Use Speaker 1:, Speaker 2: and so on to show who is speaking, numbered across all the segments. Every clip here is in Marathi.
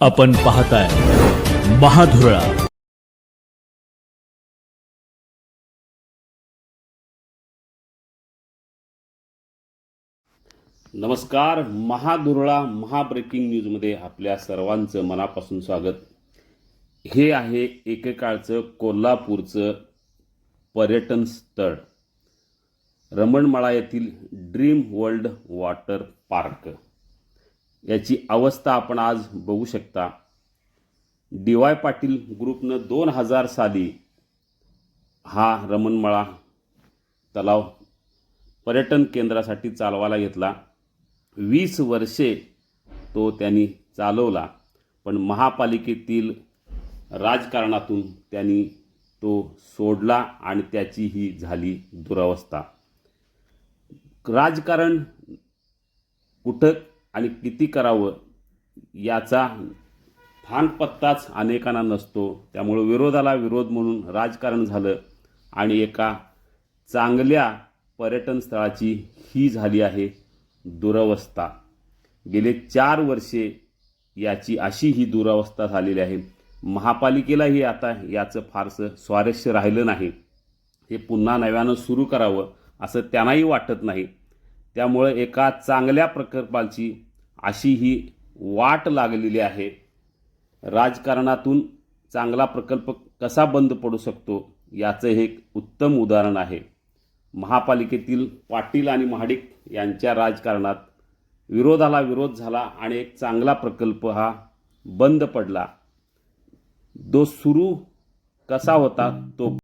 Speaker 1: आपण पाहताय महाधुरळा.
Speaker 2: नमस्कार महादुरळा महाब्रेकिंग न्यूजमध्ये आपल्या सर्वांचं मनापासून स्वागत. हे आहे एकेकाळचं कोल्हापूरचं पर्यटन स्थळ. रमणमाळा येथील ड्रीम वर्ल्ड वॉटर पार्क याची अवस्था आपण आज बघू शकता. डी वाय पाटील ग्रुपनं दोन हजार साली हा रमणमाळा तलाव पर्यटन केंद्रासाठी चालवायला घेतला. वीस वर्षे तो त्यांनी चालवला पण महापालिकेतील राजकारणातून त्यांनी तो सोडला आणि त्याची ही झाली दुरावस्था. राजकारण कुठं आणि किती करावं याचा थांगपत्ताच अनेकांना नसतो. त्यामुळं विरोधाला विरोध म्हणून राजकारण झालं आणि एका चांगल्या पर्यटन स्थळाची ही झाली आहे दुरवस्था. गेले चार वर्षे याची अशी ही दुरावस्था झालेली आहे. महापालिकेलाही आता याचं फारसं स्वारस्य राहिलं नाही. हे पुन्हा नव्यानं सुरू करावं असं त्यांनाही वाटत नाही. त्यामुळं एका चांगल्या प्रकल्पाची अशी ही वाट लागलेली आहे. राजकारणातून चांगला प्रकल्प कसा बंद पडू शकतो याचं हे एक उत्तम उदाहरण आहे. महापालिकेतील पाटील आणि महाडिक यांच्या राजकारणात विरोधाला विरोध झाला आणि एक चांगला प्रकल्प हा बंद पडला. जो सुरू कसा होता तो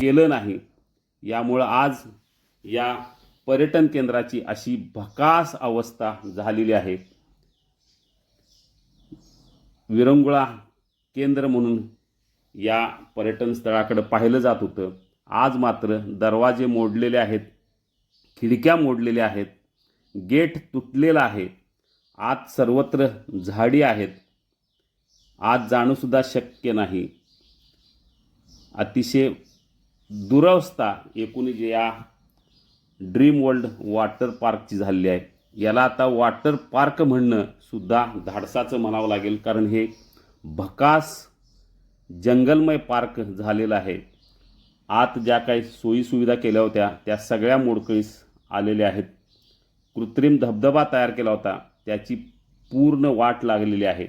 Speaker 2: केलं नाही. यामुळं आज या पर्यटन केंद्राची अशी भकास अवस्था झालेली आहे. विरंगुळा केंद्र म्हणून या पर्यटन स्थळाकडं पाहिलं जात होतं. आज मात्र दरवाजे मोडलेले आहेत खिडक्या मोडलेल्या आहेत गेट तुटलेलं आहे. आत सर्वत्र झाडी आहेत. आज जाणंसुद्धा शक्य नाही. अतिशय दुरवस्था एकूण या ड्रीम वर्ल्ड वॉटर पार्कची झालेली आहे. याला आता वॉटर पार्क म्हणणं सुद्धा धाडसाचं म्हणावं लागेल. कारण हे भकास जंगलमय पार्क झालेलं आहे. आत ज्या काही सोयीसुविधा केल्या होत्या त्या सगळ्या मोडकळीस आलेल्या आहेत. कृत्रिम धबधबा तयार केला होता. त्याची पूर्ण वाट लागलेली आहे.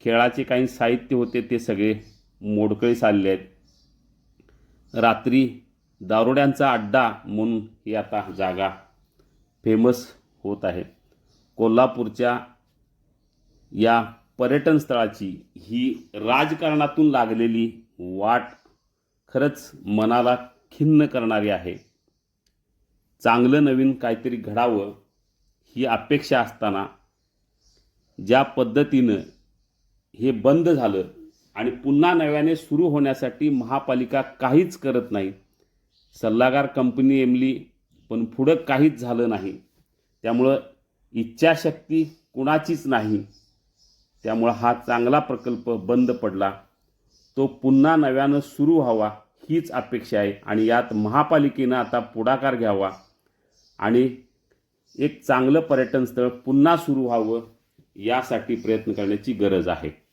Speaker 2: खेळाचे काही साहित्य होते ते सगळे मोडकळीस आलेले आहेत. रात्री दारुड्यांचा अड्डा म्हणून ही आता जागा फेमस होत आहे. कोल्हापूरच्या या पर्यटन स्थळाची ही राजकारणातून लागलेली वाट खरंच मनाला खिन्न करणारी आहे. चांगलं नवीन काहीतरी घडावं ही अपेक्षा असताना ज्या पद्धतीनं हे बंद झालं आणि पुन्हा नव्याने सुरू होण्यासाठी महापालिका काहीच करत नाही. सल्लागार कंपनी एमली पण पुढं काहीच झालं नाही. त्यामुळं इच्छाशक्ती कुणाचीच नाही. त्यामुळं हा चांगला प्रकल्प बंद पडला. तो पुन्हा नव्यानं सुरू व्हावा हीच अपेक्षा आहे आणि यात महापालिकेनं आता पुढाकार घ्यावा आणि एक चांगलं पर्यटन स्थळ पुन्हा सुरू व्हावं यासाठी प्रयत्न करण्याची गरज आहे.